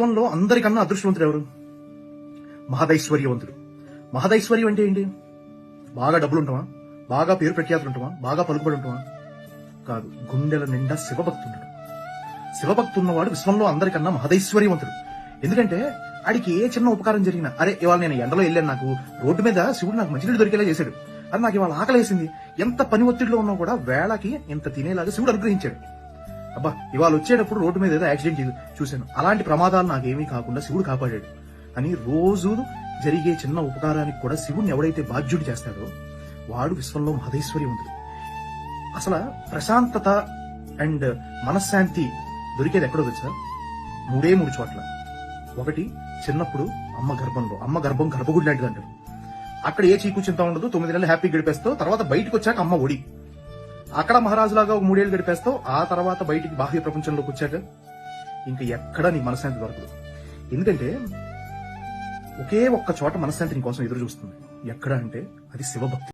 విశ్వంలో అందరికన్నా అదృష్టవంతుడు ఎవరు? మహదైశ్వర్యవంతుడు. మహదైశ్వర్యం అంటే ఏంటి? బాగా డబ్బులు ఉంటామా బాగా పేరు ప్రఖ్యాతులు ఉంటామా బాగా పలుకుబడి ఉంటామా కాదు గుండెల నిండా శివభక్తున్నాడు ఉండడు శివభక్తి ఉన్నవాడు విశ్వంలో అందరికన్నా మహదైశ్వర్యవంతుడు. ఎందుకంటే ఆడికి ఏ చిన్న ఉపకారం జరిగినా అరే ఇవాళ నేను ఎండలో వెళ్ళాను నాకు రోడ్డు మీద శివుడు నాకు మంచినీళ్ళు దొరికేలా చేశాడు. అది నాకు ఇవాళ ఆకలేసింది. ఎంత పని ఒత్తిడిలో ఉన్నా కూడా వేళకి ఇంత తినేలాగా శివుడు అనుగ్రహించాడు. అబ్బా ఇవాళ వచ్చేటప్పుడు రోడ్డు మీద ఏదో యాక్సిడెంట్ చూశాను. అలాంటి ప్రమాదాలు నాకేమీ కాకుండా శివుడు కాపాడాడు. అని రోజు జరిగే చిన్న ఉపకారానికి కూడా శివుడిని ఎవడైతే బాధ్యుడు చేస్తాడో వాడు విశ్వంలో మహదైశ్వర్యవంతుడు అసలు ప్రశాంతత అండ్ మనశ్శాంతి దొరికేది ఎక్కడో తెలుసా? మూడే మూడు చోట్ల. ఒకటి చిన్నప్పుడు అమ్మ గర్భంలో. అమ్మ గర్భం గర్భగుడి లాంటిది అంటారు అక్కడ ఏ చీకు చింత ఉండదు తొమ్మిది నెలలు హ్యాపీ గడిపేస్తావు తర్వాత బయటకు వచ్చాక అమ్మ ఒడి. అక్కడ మహారాజులాగా ఒక మూడేళ్ళు గడిపేస్తావు ఆ తర్వాత బయటికి బాహ్య ప్రపంచంలోకి వచ్చాక ఇంకా ఎక్కడ నీ మనశ్శాంతి దొరకదు. ఎందుకంటే ఒకే ఒక్క చోట మనశ్శాంతి నీ కోసం ఎదురు చూస్తుంది ఎక్కడ అంటే అది శివభక్తి.